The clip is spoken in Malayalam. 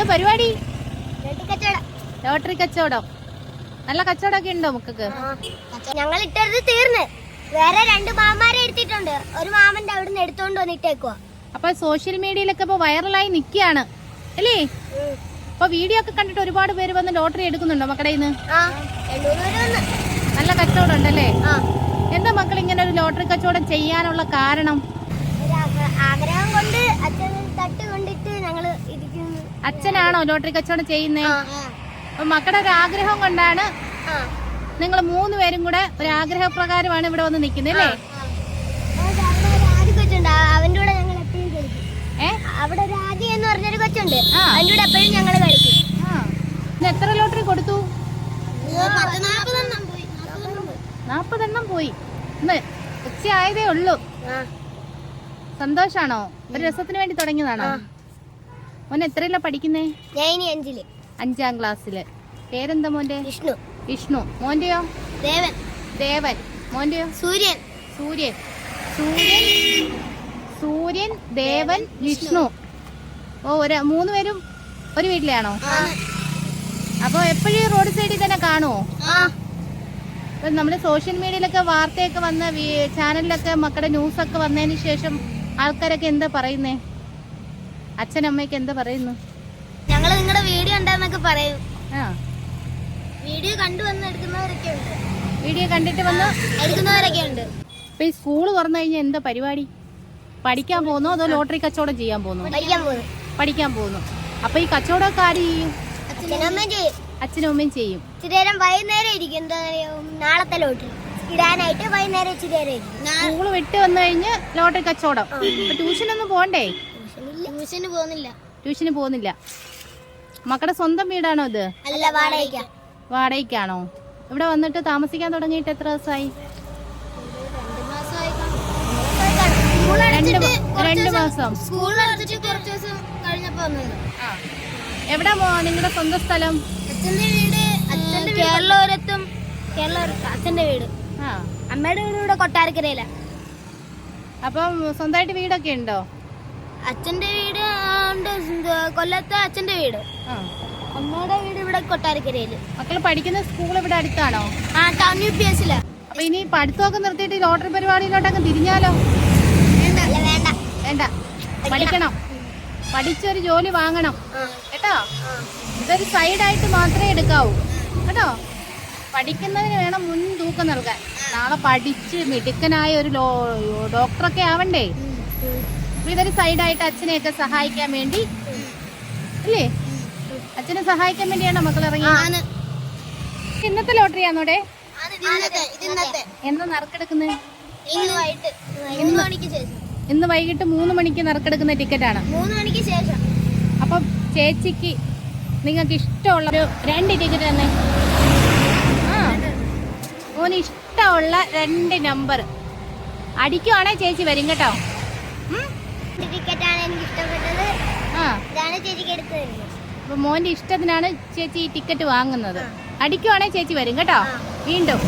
എന്ത് പരിപാടി? ലോട്ടറി കച്ചവടം. നല്ല കച്ചവടമൊക്കെ ഉണ്ടോ മുക്കക്ക് ഞങ്ങൾ ഇട്ടത് തീർന്ന്. വേറെ രണ്ട് മാമാരെ എടുത്തിട്ടുണ്ട്. ഒരു മാമന്റെ നിന്ന് എടുത്തോണ്ട് വന്നിട്ടേക്കുവാ. അപ്പൊ സോഷ്യൽ മീഡിയയിലൊക്കെ ഇപ്പൊ വൈറലായി നിക്കാണ്. അല്ലേ? അപ്പൊ വീഡിയോ ഒക്കെ കണ്ടിട്ട് ഒരുപാട് പേര് വന്ന് ലോട്ടറി എടുക്കുന്നുണ്ടോ മക്കളുടെ നല്ല കച്ചവടം ഉണ്ടല്ലേ? എന്താ മക്കൾ ഇങ്ങനെ ഒരു ലോട്ടറി കച്ചവടം ചെയ്യാനുള്ള കാരണം? ആഗ്രഹം അച്ഛനാണോ ലോട്ടറി കച്ചവടം ചെയ്യുന്നത് അപ്പൊ മക്കളുടെ ഒരു ആഗ്രഹം കൊണ്ടാണ് നിങ്ങൾ മൂന്ന് പേരും കൂടെ ഒരു ആഗ്രഹ പ്രകാരമാണ് ഇവിടെ വന്ന് നിൽക്കുന്നത് അല്ലേ? അവന്റെ കൂടെ ഞങ്ങൾ എപ്പോഴും കളിക്കും. അവിടെ എന്ന് പറഞ്ഞൊരു കൊച്ചുണ്ട്. കൂടെ എപ്പോഴും ഞങ്ങൾ കളിക്കും. എത്ര ലോട്ടറി കൊടുത്തു? നാപ്പതെണ്ണം പോയി. ഇന്ന് ഉച്ച ആയതേ ഉള്ളൂ സന്തോഷാണോ? ഒരു രസത്തിന് വേണ്ടി തുടങ്ങിയതാണോ? മോൻ എത്രയല്ല പഠിക്കുന്നേ? ഞാൻ അഞ്ചിൽ. അഞ്ചാം ക്ലാസ്സിൽ. പേരെന്താ മോന്റെ വിഷ്ണു. വിഷ്ണു. മോന്റെയോ ദേവൻ. ദേവൻ. മോന്റെയോ സൂര്യൻ. സൂര്യൻ. സൂര്യൻ. സൂര്യൻ ദേവൻ വിഷ്ണു. ഓ ഒരു മൂന്ന് പേരും ഒരു വീട്ടിലാണോ? അപ്പൊ എപ്പോഴും റോഡ് സൈഡിൽ തന്നെ കാണുമോ ഇപ്പം നമ്മൾ സോഷ്യൽ മീഡിയയിലൊക്കെ വാർത്തയൊക്കെ വന്ന ചാനലിലൊക്കെ മക്കളുടെ ന്യൂസൊക്കെ വന്നതിന് ശേഷം ആൾക്കാരൊക്കെ എന്താ പറയുന്നേ? അച്ഛനമ്മയൊക്കെ എന്താ പറയുന്നു? ഞങ്ങൾ നിങ്ങളുടെ വീഡിയോ ഉണ്ടെന്നൊക്കെ പറയും. ആ. വീഡിയോ കണ്ടു വന്ന് എടുക്കുന്നവരൊക്കെ ഉണ്ട്. വീഡിയോ കണ്ടിട്ട് വന്ന്? എടുക്കുന്നവരൊക്കെ ഉണ്ട്. ഇപ്പൊ ഈ സ്കൂൾ തുറന്നു കഴിഞ്ഞാൽ എന്താ പരിപാടി? പഠിക്കാൻ പോകുന്നു അതോ ലോട്ടറി കച്ചവടം ചെയ്യാൻ പോകുന്നു? പഠിക്കാൻ പോകും പഠിക്കാൻ പോകുന്നു. അപ്പൊ ഈ കച്ചവടമൊക്കെ ആര് ചെയ്യും? അച്ഛനും അമ്മയും ചെയ്യും. ഇച്ചിരി നേരം വൈകുന്നേരം ഇരിക്കും. എന്താ നാളത്തെ ലോട്ടറി ഇടാനായിട്ട് വൈകുന്നേരം ഇച്ചിരി സ്കൂൾ വിട്ട് വന്നു കഴിഞ്ഞ് ലോട്ടറി കച്ചവടം. ട്യൂഷൻ ഒന്നും പോകണ്ടേ ട്യൂഷന് പോകുന്നില്ല. ട്യൂഷന് പോകുന്നില്ല. മക്കളുടെ സ്വന്തം വീടാണോ ഇത്? അല്ല വാടകയ്ക്ക. വാടകയ്ക്കാണോ? ഇവിടെ വന്നിട്ട് താമസിക്കാൻ തുടങ്ങിയിട്ട് എത്ര ദിവസമായി? രണ്ട് മാസം എവിടെ നിങ്ങളുടെ സ്വന്തം സ്ഥലം? അച്ഛന്റെ വീട് അച്ഛന്റെ കേരളോരത്തും കേരളോരത്ത് അച്ഛന്റെ വീട്. ആ. അമ്മയുടെ വീട് ഇവിടെ കൊട്ടാരക്കരയിലാണ് അപ്പം സ്വന്തമായിട്ട് വീടൊക്കെ ഉണ്ടോ? അച്ഛന്റെ വീട് കൊല്ലത്ത് അച്ഛന്റെ വീട്. അമ്മയുടെ വീട് ഇവിടെ കൊട്ടാരക്കരയിൽ. മക്കൾ പഠിക്കുന്ന സ്കൂൾ ഇവിടെ അടുത്താണോ? ആ ടൗൺ യു പി എസ് അപ്പൊ ഇനി പഠിത്തമൊക്കെ നിർത്തിയിട്ട് ഈ ലോട്ടറി പരിപാടിയിലോട്ടൊക്കെ തിരിഞ്ഞാലോ? വേണ്ട വേണ്ട. വേണ്ട. പഠിക്കണം. പഠിച്ചൊരു ജോലി വാങ്ങണം. കേട്ടോ? ഇതൊരു സൈഡായിട്ട് മാത്രമേ എടുക്കാവൂ. കേട്ടോ? പഠിക്കുന്നതിന് വേണം മുൻ തൂക്കം നൽകാൻ. നാളെ പഠിച്ച് മിടുക്കനായ ഒരു ഡോക്ടറൊക്കെ ആവണ്ടേ? അപ്പൊ ഇതൊരു സൈഡായിട്ട് അച്ഛനെയൊക്കെ സഹായിക്കാൻ വേണ്ടി അല്ലേ അച്ഛനെ സഹായിക്കാൻ വേണ്ടിയാണോ മക്കൾ ഇറങ്ങി ഇന്നത്തെ ലോട്ടറി ആണോടെ എന്നാ നറുക്കെടുക്കുന്നത് ഇന്ന് വൈകിട്ട് മൂന്ന് മണിക്ക് നറുക്കെടുക്കുന്ന ടിക്കറ്റാണ് മൂന്ന് മണിക്ക് ശേഷം. അപ്പം ചേച്ചിക്ക് നിങ്ങൾക്ക് ഇഷ്ടമുള്ള ഒരു രണ്ട് ടിക്കറ്റ് തന്നെ. ആ. മോന് ഇഷ്ടമുള്ള രണ്ട് നമ്പർ അടിക്കുവാണേ ചേച്ചി വരും കേട്ടോ. ആണ് എനിക്ക് ഇഷ്ടപ്പെട്ടത് ആ. ഇതാണ് ചേച്ചിക്ക് എടുത്തു തരുന്നത്. അപ്പൊ മോന്റെ ഇഷ്ടത്തിനാണ് ചേച്ചി ഈ ടിക്കറ്റ് വാങ്ങുന്നത്. അടിക്കുവാണെങ്കിൽ ചേച്ചി വരും കേട്ടോ? വീണ്ടും.